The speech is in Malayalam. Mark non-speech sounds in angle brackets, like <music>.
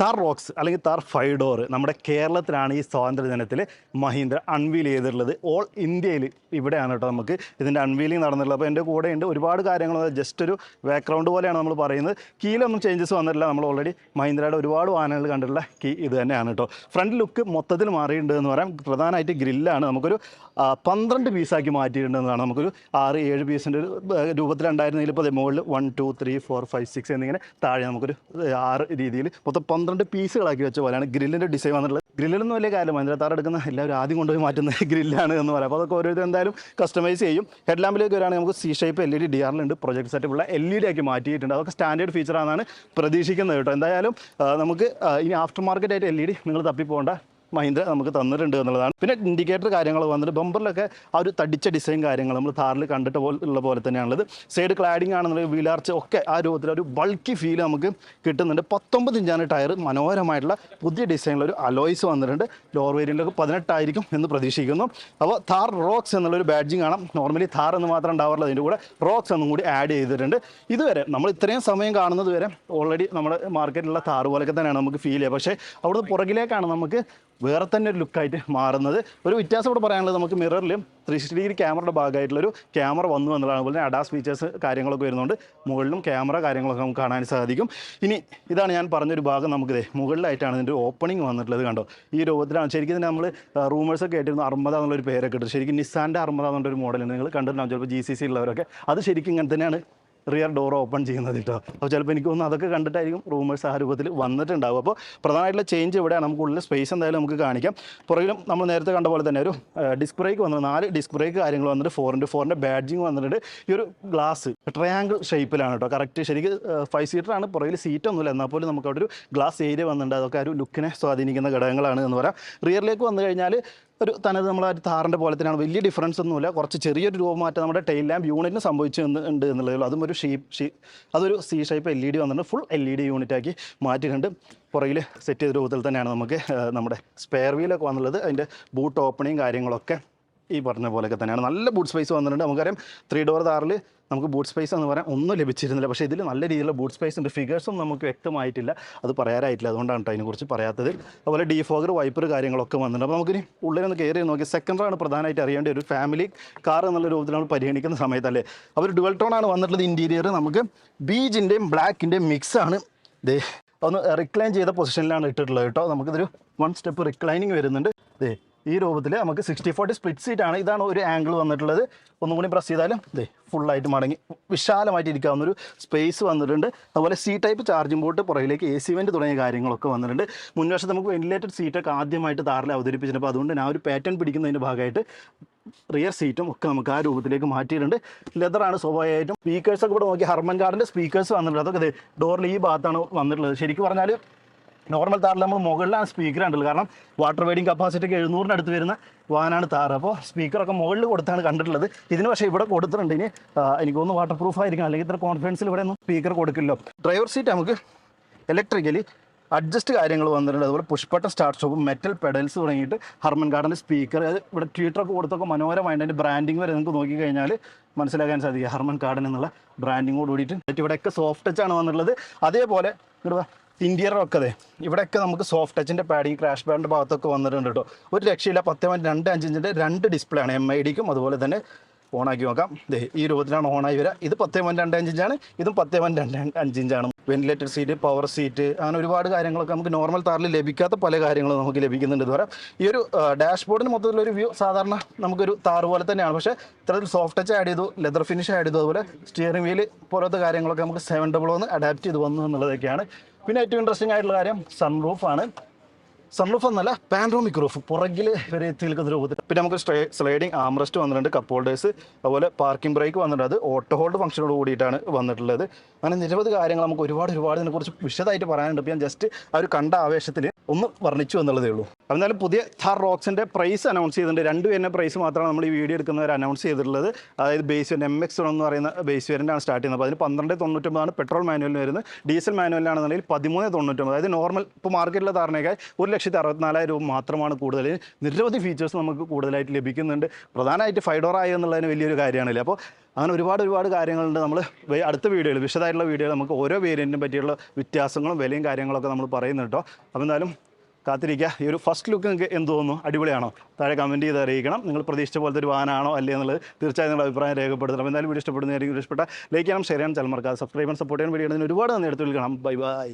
താർ റോക്സ് അല്ലെങ്കിൽ താർ ഫൈവ് ഡോർ നമ്മുടെ കേരളത്തിലാണ് ഈ സ്വാതന്ത്ര്യ ദിനത്തിൽ മഹീന്ദ്ര അൺവീൽ ചെയ്തിട്ടുള്ളത്. ഓൾ ഇന്ത്യയിൽ ഇവിടെയാണ് കേട്ടോ നമുക്ക് ഇതിന്റെ അൺവീലിംഗ് നടന്നിട്ടുള്ളത്. അപ്പോൾ എന്റെ കൂടെയുണ്ട് ഒരുപാട് കാര്യങ്ങൾ. ജസ്റ്റ് ഒരു ബാക്ക്ഗ്രൗണ്ട് പോലെയാണ് നമ്മൾ പറയുന്നത്. കീയിലൊന്നും ചേഞ്ചസ് വന്നിട്ടില്ല. നമ്മൾ ഓൾറെഡി മഹീന്ദ്രയുടെ ഒരുപാട് വാഹനങ്ങൾ കണ്ടിട്ടുള്ള കീ ഇത് തന്നെയാണ് കേട്ടോ. ഫ്രണ്ട് ലുക്ക് മൊത്തത്തിൽ മാറിയിട്ടുണ്ട് എന്ന് പറയാം. പ്രധാനമായിട്ട് ഗ്രില്ലാണ് നമുക്കൊരു പന്ത്രണ്ട് പീസാക്കി മാറ്റിയിട്ടുണ്ടെന്നാണ് നമുക്കൊരു ആറ് ഏഴ് പീസിന്റെ ഒരു രൂപത്തിലുണ്ടായിരുന്നതിൽ ഇപ്പോൾ മുകളിൽ one two three four five six എന്നിങ്ങനെ താഴെ നമുക്കൊരു ആറ് രീതിയിൽ മൊത്തം പന്ത്രണ്ട് പീസുകളാക്കി വെച്ച പോലെയാണ് ഗ്രില്ലിന്റെ ഡിസൈൻ വന്നിട്ടുള്ളത്. ഗ്രില്ലൊന്നും വലിയ കാര്യം മഹീന്ദ്ര എടുക്കുന്ന എല്ലാവരും ആദ്യം കൊണ്ടുപോയി മാറ്റുന്ന <laughs> ഗ്രില്ലാണ് എന്ന് പറയാം. അപ്പോൾ അതൊക്കെ ഓരോരുത്തർ എന്തായാലും കസ്റ്റമൈസ് ചെയ്യും. ഹെഡ് ലാമ്പിലേക്ക് വരികയാണെങ്കിൽ നമുക്ക് C shape L E D D project സെറ്റപ്പുള്ള L E D ആക്കി മാറ്റിയിട്ടുണ്ട്. അതൊക്കെ സ്റ്റാൻഡേർഡ് ഫീച്ചറാണെന്നാണ് പ്രതീക്ഷിക്കുന്നത് കേട്ടോ. എന്തായാലും നമുക്ക് ഇനി ആഫ്റ്റർ മാർക്കറ്റ് ആയിട്ട് എൽ ഇ ഡി നിങ്ങൾ തപ്പിപ്പോണ്ട മഹീന്ദ്ര നമുക്ക് തന്നിട്ടുണ്ട് എന്നുള്ളതാണ്. പിന്നെ ഇൻഡിക്കേറ്റർ കാര്യങ്ങൾ വന്നിട്ട് ബമ്പറിലൊക്കെ ആ ഒരു തടിച്ച ഡിസൈൻ കാര്യങ്ങൾ നമ്മൾ താറിൽ കണ്ടിട്ട് പോലെ ഉള്ള പോലെ തന്നെയാണുള്ളത്. സൈഡ് ക്ലാഡിംഗ് ആണെന്നുണ്ടെങ്കിൽ വീലാർച്ച് ഒക്കെ ആ രൂപത്തിൽ ഒരു ബൾക്കി ഫീൽ നമുക്ക് കിട്ടുന്നുണ്ട്. പത്തൊമ്പത് ഇഞ്ചാണ് ടയർ മനോഹരമായിട്ടുള്ള പുതിയ ഡിസൈനിലൊരു അലോയ്സ് വന്നിട്ടുണ്ട്. ലോർ വേരിയന്റിലൊക്കെ പതിനെട്ടായിരിക്കും എന്ന് പ്രതീക്ഷിക്കുന്നു. അപ്പോൾ താർ റോക്സ് എന്നുള്ളൊരു ബാഡ്ജിങ് കാണാം. നോർമലി താർ എന്ന് മാത്രം ഉണ്ടാവാറുള്ളത് അതിന്റെ കൂടെ റോക്സ് എന്നും കൂടി ആഡ് ചെയ്തിട്ടുണ്ട്. ഇതുവരെ നമ്മൾ ഇത്രയും സമയം കാണുന്നത് വരെ ഓൾറെഡി നമ്മുടെ മാർക്കറ്റിലുള്ള താർ പോലെയൊക്കെ തന്നെയാണ് നമുക്ക് ഫീൽ ചെയ്യുക. പക്ഷേ അവിടുന്ന് പുറകിലേക്കാണ് നമുക്ക് വേറെ തന്നെ ഒരു ലുക്കായിട്ട് മാറുന്നത്. ഒരു വ്യത്യാസം ഇവിടെ പറയാനുള്ളത് നമുക്ക് മിററിലും ത്രീ സിക്സ്റ്റി ഡിഗ്രി ക്യാമറയുടെ ഭാഗമായിട്ടുള്ളൊരു ക്യാമറ വന്നു എന്നുള്ളതാണ്. അതുപോലെ തന്നെ അഡാസ് ഫീച്ചേഴ്സ് കാര്യങ്ങളൊക്കെ വരുന്നുണ്ട്. മുകളിലും ക്യാമറ കാര്യങ്ങളൊക്കെ നമുക്ക് കാണാൻ സാധിക്കും. ഇനി ഇതാണ് ഞാൻ പറഞ്ഞൊരു ഭാഗം നമുക്കിത് മുകളിലായിട്ടാണ് ഇതിന്റെ ഓപ്പണിംഗ് വന്നിട്ടുള്ളത് കണ്ടോ? ഈ രൂപത്തിലാണ് ശരിക്കും തന്നെ നമ്മൾ റൂമേഴ്സ് ഒക്കെ ആയിട്ടിരുന്നു അർമ്മദ എന്നുള്ളൊരു പേരൊക്കെ ഇട്ടു ശരിക്കും നിസാന്റെ അർമ്മദ എന്നുള്ളൊരു മോഡൽ നിങ്ങൾ കണ്ടിട്ടുണ്ടാവും ചിലപ്പോൾ ജി സി സി ഉള്ളവരൊക്കെ. അത് ശരിക്കും ഇങ്ങനെ തന്നെയാണ് റിയർ ഡോർ ഓപ്പൺ ചെയ്യുന്നത് കേട്ടോ അപ്പോൾ ചിലപ്പോൾ എനിക്ക് തോന്നുന്നു അതൊക്കെ കണ്ടിട്ടായിരിക്കും റൂമേഴ്സ് ആ രൂപത്തിൽ വന്നിട്ടുണ്ടാവും അപ്പോൾ പ്രധാനമായിട്ടുള്ള ചേഞ്ച് ഇവിടെയാണ്. നമുക്ക് ഉള്ളിൽ സ്പേസ് എന്തായാലും നമുക്ക് കാണിക്കാം. പുറകിലും നമ്മൾ നേരത്തെ കണ്ട പോലെ തന്നെ ഒരു ഡിസ്ക് ബ്രേക്ക് വന്നു നാല് ഡിസ്ക് ബ്രേക്ക് കാര്യങ്ങൾ വന്നിട്ട് ഫോർ ഇന്റു ഫോറിന്റെ ബാഡ്ജിങ് വന്നിട്ടുണ്ട്. ഈ ഒരു ഗ്ലാസ് ട്രയാങ്കിൾ ഷേപ്പിലാണ് കേട്ടോ കറക്റ്റ് ശരിക്കും ഫൈവ് സീറ്ററാണ് പുറകിൽ സീറ്റ് ഒന്നുമില്ല. എന്നാൽ പോലും നമുക്ക് അവിടെ ഒരു ഗ്ലാസ് ഏരിയ വന്നിട്ടുണ്ട്. അതൊക്കെ ആ ഒരു ലുക്കിനെ സ്വാധീനിക്കുന്ന ഘടകങ്ങളാണ് എന്ന് പറയാം. റിയറിലേക്ക് വന്നു കഴിഞ്ഞാൽ ഒരു തനത് നമ്മൾ ആ താറിന്റെ പോലെ തന്നെയാണ്. വലിയ ഡിഫറൻസ് ഒന്നുമില്ല. കുറച്ച് ചെറിയൊരു രൂപമാറ്റം നമ്മുടെ ടെയിൽ ലാമ്പ് യൂണിറ്റിന് സംഭവിച്ചിട്ടുണ്ട് ഉണ്ട് എന്നുള്ളതിൽ അതും ഒരു ഷീപ്പ് ഷീ അതൊരു C shape L E D വന്നിട്ടുണ്ട്. Full L E D unit ആക്കി മാറ്റിയിട്ടുണ്ട്. പുറകിൽ സെറ്റ് ചെയ്ത രൂപത്തിൽ തന്നെയാണ് നമുക്ക് നമ്മുടെ സ്പെയർ വീലൊക്കെ വന്നുള്ളത് അതിന്റെ ബൂട്ട് ഓപ്പണിങ് കാര്യങ്ങളൊക്കെ ഈ പറഞ്ഞ പോലെയൊക്കെ തന്നെയാണ്. നല്ല ബൂട്ട് സ്പേസ് വന്നിട്ടുണ്ട്. നമുക്കറിയാം ത്രീ ഡോർ താറിൽ നമുക്ക് ബൂട്ട് സ്പേസ് എന്ന് പറയാൻ ഒന്നും ലഭിച്ചിരുന്നില്ല. പക്ഷേ ഇതിൽ നല്ല രീതിയിലുള്ള ബൂട്ട് സ്പേസ് ഉണ്ട്. ഫിഗേഴ്സും നമുക്ക് വ്യക്തമായിട്ടില്ല. അത് പറയാറായിട്ടില്ല. അതുകൊണ്ടാണ് കേട്ടോ അതിനെക്കുറിച്ച് പറയാത്തത്. അതുപോലെ ഡീഫോഗർ വൈപ്പർ കാര്യങ്ങളൊക്കെ വന്നിട്ടുണ്ട്. അപ്പോൾ നമുക്കിനി ഉള്ളിലൊന്ന് കയറി നോക്കി സെക്കൻഡറാണ് പ്രധാനമായിട്ട് അറിയേണ്ട ഒരു ഫാമിലി കാർ എന്നുള്ള രൂപത്തിൽ നമ്മൾ പരിഗണിക്കുന്ന സമയത്തല്ലേ? ഒരു ഡുവൽ ടോൺ ആണ് വന്നിട്ടുള്ളത് ഇന്റീരിയർ നമുക്ക് ബീജിന്റെയും ബ്ലാക്കിന്റെയും മിക്സ് ആണ്. ദേ ഒന്ന് റിക്ലൈൻ ചെയ്ത പൊസിഷനിലാണ് ഇട്ടിട്ടുള്ളത് കേട്ടോ നമുക്കിതൊരു വൺ സ്റ്റെപ്പ് റിക്ലൈനിങ് വരുന്നുണ്ട്. ദേ ഈ രൂപത്തിൽ നമുക്ക് സിക്സ്റ്റി ഫോർട്ടി സ്പ്ലിറ്റ് സീറ്റ് ആണ്. ഇതാണ് ഒരു ആംഗിൾ വന്നിട്ടുള്ളത്. ഒന്നും കൂടി പ്രസ് ചെയ്താലും ദേ ഫുള്ളായിട്ട് മടങ്ങി വിശാലമായിട്ട് ഇരിക്കാവുന്ന ഒരു സ്പേസ് വന്നിട്ടുണ്ട്. അതുപോലെ സി ടൈപ്പ് ചാർജിംഗ് ബോട്ട് പുറകിലേക്ക് എ സി വെന്റ് തുടങ്ങിയ കാര്യങ്ങളൊക്കെ വന്നിട്ടുണ്ട്. മുൻവശത്ത് നമുക്ക് വെന്റിലേറ്റഡ് സീറ്റൊക്കെ ആദ്യമായിട്ട് താറിൽ അവതരിപ്പിച്ചിട്ടുണ്ട്. അതുകൊണ്ട് ഞാൻ ഒരു പാറ്റേൺ പിടിക്കുന്നതിന്റെ ഭാഗമായിട്ട് റിയർ സീറ്റും ഒക്കെ നമുക്ക് ആ രൂപത്തിലേക്ക് മാറ്റിയിട്ടുണ്ട്. ലെതറാണ് സ്വാഭാവികമായിട്ടും. സ്പീക്കേഴ്സൊക്കെ ഇവിടെ നോക്കി ഹർമൻ കാർഡിന്റെ സ്പീക്കേഴ്സ് വന്നിട്ടുണ്ട്. അതൊക്കെ ഡോറിൽ ഈ ഭാഗത്താണ് വന്നിട്ടുള്ളത്. ശരിക്കും പറഞ്ഞാൽ നോർമൽ താറിൽ നമ്മൾ മുകളിലാണ് സ്പീക്കർ കണ്ടുള്ളത് കാരണം വാട്ടർ വെയ്ഡിങ് കപ്പാസിറ്റി ഒക്കെ എഴുന്നൂറിന് അടുത്ത് വരുന്ന വാഹനമാണ് താറ് അപ്പോൾ സ്പീക്കറൊക്കെ മുകളിൽ കൊടുത്താണ് കണ്ടിട്ടുള്ളത്. ഇതിന് പക്ഷേ ഇവിടെ കൊടുത്തിട്ടുണ്ട്. ഇനി എനിക്ക് തോന്നുന്നു വാട്ടർ പ്രൂഫ് ആയിരിക്കും അല്ലെങ്കിൽ ഇത്ര കോൺഫിഡൻസിൽ ഇവിടെ ഒന്നും സ്പീക്കർ കൊടുക്കില്ലോ ഡ്രൈവർ സീറ്റ് നമുക്ക് ഇലക്ട്രിക്കലി അഡ്ജസ്റ്റ് കാര്യങ്ങൾ വന്നിട്ടുണ്ട്. അതുപോലെ push button start stop metal pedals തുടങ്ങിയിട്ട് ഹർമൻ ഗാർഡന്റെ സ്പീക്കർ അത് ഇവിടെ ട്വീറ്ററൊക്കെ കൊടുത്തൊക്കെ മനോഹരമായിട്ട് അതിന്റെ ബ്രാൻഡിങ് വരെ നിങ്ങൾക്ക് നോക്കിക്കഴിഞ്ഞാൽ മനസ്സിലാക്കാൻ സാധിക്കും. ഹർമൻ ഗാർഡൻ എന്നുള്ള ബ്രാൻഡിങ്ങോട് കൂടിയിട്ട്. ഇവിടെയൊക്കെ സോഫ്റ്റ് ടച്ച് ആണ് വന്നിട്ടുള്ളത്. അതേപോലെ ഇവിടെ ഇന്റീരിയറൊക്കെ അതെ ഇവിടെയൊക്കെ നമുക്ക് സോഫ്റ്റ് ടച്ചിന്റെ പാഡിങ് ക്രാഷ് ബാൻഡ് ഭാഗത്തൊക്കെ വന്നിട്ടുണ്ട് കേട്ടോ ഒരു രക്ഷയില്ല പത്ത് പോയിന്റ് രണ്ട് അഞ്ച് ഇഞ്ചിന്റെ രണ്ട് ഡിസ്പ്ലേ ആണ് എം ഐ ഡിക്കും അതുപോലെ തന്നെ ഓണാക്കി നോക്കാം. ദേ ഈ രൂപത്തിലാണ് ഓണായി വരിക ഇത് പത്തേ പോയിന്റ് രണ്ട് അഞ്ച് ഇഞ്ചാണ്. ഇതും പത്തേ പോയിന്റ് രണ്ട് അഞ്ച് ഇഞ്ചാണ്. സീറ്റ് പവർ സീറ്റ് അങ്ങനെ ഒരുപാട് കാര്യങ്ങളൊക്കെ നമുക്ക് നോർമൽ താറിൽ ലഭിക്കാത്ത പല കാര്യങ്ങളും നമുക്ക് ലഭിക്കുന്നുണ്ട് ഇതുവരെ. ഈ ഒരു ഡാഷ്ബോർഡിന് മൊത്തത്തിലൊരു വ്യൂ സാധാരണ നമുക്കൊരു താറ് പോലെ തന്നെയാണ്. പക്ഷേ ഇത്തരത്തിൽ സോഫ്റ്റ് ടച്ച് ആഡ് ചെയ്തു ലെതർ ഫിനിഷ് ആഡ് ചെയ്തു അതുപോലെ സ്റ്റിയറിംഗ് വീൽ പോലത്തെ കാര്യങ്ങളൊക്കെ നമുക്ക് സെവൻ ഡബിൾ ഒന്ന് അഡാപ്റ്റ് ചെയ്ത് വന്നു എന്നുള്ളതൊക്കെയാണ്. പിന്നെ ഏറ്റവും ഇൻട്രസ്റ്റിംഗ് ആയിട്ടുള്ള കാര്യം സൺറൂഫാണ് സൺറൂഫ് എന്നല്ല പാൻറോമിക് റൂഫ് പുറകിൽ വരെ രൂപത്തിൽ. പിന്നെ നമുക്ക് സ്ലൈഡിംഗ് ആംറസ്റ്റ് വന്നിട്ടുണ്ട് കപ്പ് ഹോൾഡേഴ്സ് അതുപോലെ പാർക്കിംഗ് ബ്രേക്ക് വന്നിട്ടുണ്ട്. അത് ഓട്ടോ ഹോൾഡ് ഫംഗ്ഷനോട് കൂടിയിട്ടാണ് വന്നിട്ടുള്ളത്. അങ്ങനെ നിരവധി കാര്യങ്ങൾ നമുക്ക് ഒരുപാട് ഒരുപാട് ഇതിനെക്കുറിച്ച് വിശദമായിട്ട് പറയാനുണ്ട്. ഞാൻ ജസ്റ്റ് ആ ഒരു കണ്ട ആവേശത്തിൽ ഒന്ന് വർണിച്ചു എന്നുള്ളതേ ഉള്ളൂ. എന്നാലും പുതിയ ഥാർ റോക്സിന്റെ പ്രൈസ് അനൗൺസ് ചെയ്തിട്ടുണ്ട്. രണ്ട് പേരുടെ പ്രൈസ് മാത്രമാണ് നമ്മൾ ഈ വീഡിയോ എടുക്കുന്നവർ അനൗൺസ് ചെയ്തിട്ടുള്ളത്. അതായത് ബേസ് വേരിയന്റ് എം എക്സ് എന്ന് പറയുന്ന ബേസ് വേരിയന്റാണ് സ്റ്റാർട്ട് ചെയ്യുന്നത്. അപ്പോൾ അതിന് പന്ത്രണ്ട് തൊണ്ണൂറ്റൊമ്പതാണ് പെട്രോൾ മാനുവലിന് വരുന്നത്. ഡീസൽ മാനുവലിനാണെന്നുണ്ടെങ്കിൽ പതിമൂന്ന് തൊണ്ണൂറ്റൊമ്പത്. അതായത് നോർമൽ ഇപ്പോൾ മാർക്കറ്റിലെ താറിനേക്കാൾ ഒരു ലക്ഷത്തി അറുപത്തിനാലായിരം രൂപ മാത്രമാണ് കൂടുതൽ. നിരവധി ഫീച്ചേഴ്സ് നമുക്ക് കൂടുതലായിട്ട് ലഭിക്കുന്നുണ്ട്. പ്രധാനമായിട്ട് ഫൈവ് ഡോർ ആയി വലിയൊരു കാര്യമാണല്ലേ. അപ്പോൾ അങ്ങനെ ഒരുപാട് ഒരുപാട് കാര്യങ്ങളുണ്ട് നമ്മൾ അടുത്ത വീഡിയോയിൽ വിശദമായിട്ടുള്ള വീഡിയോയിൽ നമുക്ക് ഓരോ വേരിയന്റിനും പറ്റിയുള്ള വ്യത്യാസങ്ങളും വിലയും കാര്യങ്ങളൊക്കെ നമ്മൾ പറയുന്നു കേട്ടോ. അപ്പോൾ എന്തായാലും കാത്തിരിക്കുക ഈ ഒരു ഫസ്റ്റ് ലുക്ക് നിങ്ങൾക്ക് എന്ത് തോന്നുന്നു? അടിപൊളിയാണോ? താഴെ കമന്റ് ചെയ്ത് അറിയിക്കണം. നിങ്ങൾ പ്രതീക്ഷിച്ച പോലത്തെ ഒരു വാനാണോ അല്ലേ എന്നുള്ളത് തീർച്ചയായും നിങ്ങളുടെ അഭിപ്രായം രേഖപ്പെടുത്തണം. അപ്പോൾ എന്തായാലും വീഡിയോ ഇഷ്ടപ്പെടുന്നതായിരിക്കും. ഇഷ്ടപ്പെട്ട ലൈക്ക് ചെയ്യണം ഷെയർ ചെയ്യണം ചലമർക്കാതെ സബ്സ്ക്രൈബ് ചെയ്യാൻ സപ്പോർട്ട് ചെയ്യാൻ വീഡിയോ ഒരുപാട് നന്ദി. എടുത്ത് വിളിക്കണം ബൈ ബൈ